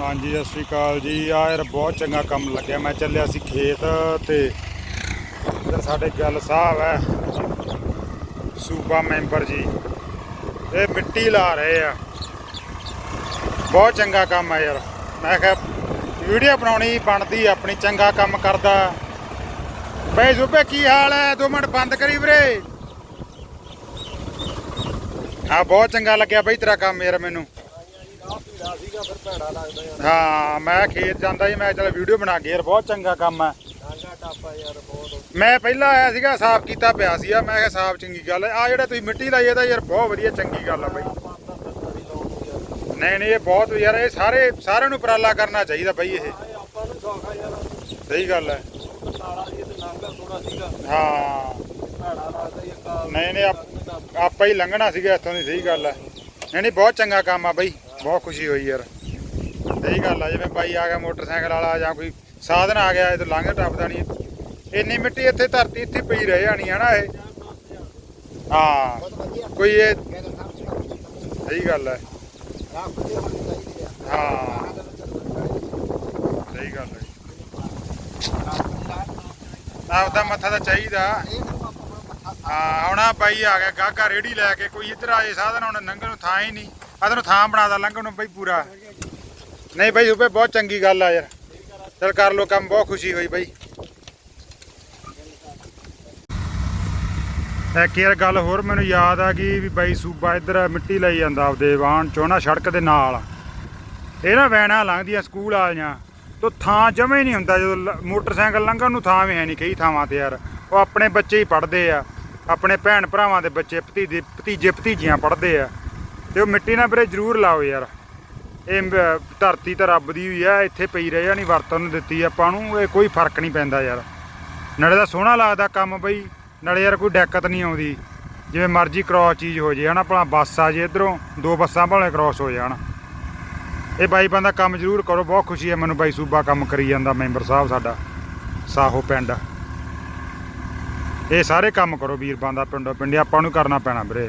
ਹਾਂਜੀ, ਸਤਿ ਸ਼੍ਰੀ ਅਕਾਲ ਜੀ। ਆ ਯਾਰ ਬਹੁਤ ਚੰਗਾ ਕੰਮ ਲੱਗਿਆ। ਮੈਂ ਚੱਲਿਆ ਸੀ ਖੇਤ ਤੇ ਇੱਧਰ ਸਾਡੇ ਗੱਲ ਸਾਹਿਬ ਹੈ, ਸੂਬਾ ਮੈਂਬਰ ਜੀ। ਇਹ ਮਿੱਟੀ ਲਾ ਰਹੇ ਆ। ਬਹੁਤ ਚੰਗਾ ਕੰਮ ਆ ਯਾਰ। ਮੈਂ ਕਿਹਾ, ਵੀਡੀਓ ਬਣਾਉਣੀ ਬਣਦੀ ਆਪਣੀ ਚੰਗਾ ਕੰਮ ਕਰਦਾ। ਬਈ ਸੂਬੇ, ਕੀ ਹਾਲ ਹੈ? 2 ਮਿੰਟ ਬੰਦ ਕਰੀ ਵੀਰੇ। ਆ ਬਹੁਤ ਚੰਗਾ ਲੱਗਿਆ ਬਈ ਤੇਰਾ ਕੰਮ ਯਾਰ ਮੈਨੂੰ। ਹਾਂ, ਮੈਂ ਖੇਤ ਜਾਂਦਾ ਸੀ ਮੈਂ ਚਲ ਵੀਡੀਓ ਬਣਾ ਕੇ ਯਾਰ, ਬਹੁਤ ਚੰਗਾ ਕੰਮ ਹੈ। ਮੈਂ ਪਹਿਲਾਂ ਆਇਆ ਸੀਗਾ, ਸਾਫ਼ ਕੀਤਾ ਪਿਆ ਸੀ ਆ ਮੈਂ ਕਿਹਾ ਸਾਫ਼ ਚੰਗੀ ਗੱਲ ਆ ਜਿਹੜਾ ਤੁਸੀਂ ਮਿੱਟੀ ਲਾਈ ਇਹਦਾ ਯਾਰ ਬਹੁਤ ਵਧੀਆ ਚੰਗੀ ਗੱਲ ਆ ਬਈ। ਨਹੀਂ ਨਹੀਂ, ਇਹ ਬਹੁਤ ਯਾਰ, ਇਹ ਸਾਰੇ, ਸਾਰਿਆਂ ਨੂੰ ਉਪਰਾਲਾ ਕਰਨਾ ਚਾਹੀਦਾ ਬਈ ਇਹ। ਸਹੀ ਗੱਲ ਹੈ। ਹਾਂ। ਨਹੀਂ ਨਹੀਂ ਆਪਾਂ ਹੀ ਲੰਘਣਾ ਸੀਗਾ, ਇੱਥੋਂ ਦੀ ਸਹੀ ਗੱਲ ਹੈ। ਨਹੀਂ ਨਹੀਂ, ਬਹੁਤ ਚੰਗਾ ਕੰਮ ਆ ਬਈ। ਬਹੁਤ ਖੁਸ਼ੀ ਹੋਈ ਯਾਰ। ਸਹੀ ਗੱਲ ਆ, ਜਿਵੇਂ ਬਾਈ ਆ ਗਿਆ ਮੋਟਰਸਾਈਕਲ ਵਾਲਾ ਜਾਂ ਕੋਈ ਸਾਧਨ ਆ ਗਿਆ, ਇਹ ਤੋਂ ਲੰਘ ਟੱਪਦਾ ਨਹੀਂ ਇੰਨੀ ਮਿੱਟੀ ਇੱਥੇ ਧਰਤੀ ਇੱਥੇ ਪਈ ਰਹਿ ਜਾਣੀ ਹੈ ਨਾ ਇਹ। ਹਾਂ, ਕੋਈ ਇਹ ਸਹੀ ਗੱਲ ਹੈ ਹਾਂ, ਸਹੀ ਗੱਲ ਹੈ ਆਪਦਾ ਮੱਥਾ ਤਾਂ ਚਾਹੀਦਾ। ਹਾਂ ਹੁਣ ਆਹ ਬਾਈ ਆ ਗਿਆ ਗਾਗਾ ਰੇੜੀ ਲੈ ਕੇ, ਕੋਈ ਇੱਧਰ ਆਏ ਸਾਧਨ, ਹੁਣ ਲੰਘਣ ਨੂੰ ਥਾਂ ਹੀ ਨਹੀਂ ਆਹ ਨੂੰ ਥਾਂ ਬਣਾਦਾ ਲੰਘਣ ਨੂੰ ਬਈ ਪੂਰਾ। ਨਹੀਂ ਬਈ ਉਪੇ ਬਹੁਤ ਚੰਗੀ ਗੱਲ ਆ ਯਾਰ। ਚਲ ਕਰ ਲੋ ਕੰਮ, ਬਹੁਤ ਖੁਸ਼ੀ ਹੋਈ ਬਈ। ਇੱਕ ਯਾਰ ਗੱਲ ਹੋਰ ਮੈਨੂੰ ਯਾਦ ਆ ਗਈ ਵੀ ਬਾਈ ਸੂਬਾ ਇੱਧਰ ਮਿੱਟੀ ਲਈ ਜਾਂਦਾ ਆਪਦੇ ਵਾਹਣ ਚੋਂ, ਨਾ ਸੜਕ ਦੇ ਨਾਲ। ਇਹ ਨਾ ਵੈਨਾਂ ਲੰਘਦੀਆਂ ਸਕੂਲ ਵਾਲੀਆਂ। ਤੋ ਥਾਂ ਜਮੇ ਨਹੀਂ ਹੁੰਦਾ ਜਦੋਂ ਲ- ਮੋਟਰਸਾਈਕਲ ਲੰਘਣ ਨੂੰ ਥਾਂ ਵੀ ਹੈ ਨਹੀਂ ਕਈ ਥਾਵਾਂ ਤੇ ਯਾਰ। ਉਹ ਆਪਣੇ ਬੱਚੇ ਹੀ ਪੜ੍ਹਦੇ ਆ। ਆਪਣੇ ਭੈਣ ਭਰਾਵਾਂ ਦੇ ਬੱਚੇ, ਭਤੀਜੇ ਭਤੀਜੇ, ਭਤੀਜੀਆਂ ਪੜ੍ਹਦੇ ਆ। ਤੇ ਉਹ ਮਿੱਟੀ ਨਾ ਵੀਰੇ ਜ਼ਰੂਰ ਲਾਓ ਯਾਰ। ਇਹ ਧਰਤੀ ਤਾਂ ਰੱਬ ਦੀ ਹੋਈ ਆ, ਇੱਥੇ ਪਈ ਰਹਿ ਜਾਣੀ ਵਰਤਨ ਨੂੰ ਦਿੱਤੀ ਆਪਾਂ ਨੂੰ, ਇਹ ਕੋਈ ਫ਼ਰਕ ਨਹੀਂ ਪੈਂਦਾ ਯਾਰ। ਨਾਲੇ ਦਾ ਸੋਹਣਾ ਲੱਗਦਾ ਕੰਮ ਬਈ, ਨਾਲੇ ਯਾਰ ਕੋਈ ਦਿੱਕਤ ਨਹੀਂ ਆਉਂਦੀ। ਜਿਵੇਂ ਮਰਜ਼ੀ ਕ੍ਰਾਸ ਚੀਜ਼ ਹੋ ਜੇ, ਹਨਾ, ਭਲਾ ਬੱਸ ਆ ਜੇ ਇਧਰੋਂ, ਦੋ ਬੱਸਾਂ ਭਾਵੇਂ ਕ੍ਰਾਸ ਹੋ ਜਾਣ। ਇਹ ਬਾਈ ਬੰਦਾ ਕੰਮ ਜ਼ਰੂਰ ਕਰੋ, ਬਹੁਤ ਖੁਸ਼ੀ ਹੈ ਮੈਨੂੰ ਬਾਈ ਸੂਬਾ ਕੰਮ ਕਰੀ ਜਾਂਦਾ, ਮੈਂਬਰ ਸਾਹਿਬ ਸਾਡਾ, ਸਾਹੋ ਪਿੰਡ। ਇਹ ਸਾਰੇ ਕੰਮ ਕਰੋ ਵੀਰ ਬੰਦਾ ਪਿੰਡੋਂ ਪਿੰਡੇ ਆਪਾਂ ਨੂੰ ਕਰਨਾ ਪੈਣਾ ਵੀਰੇ।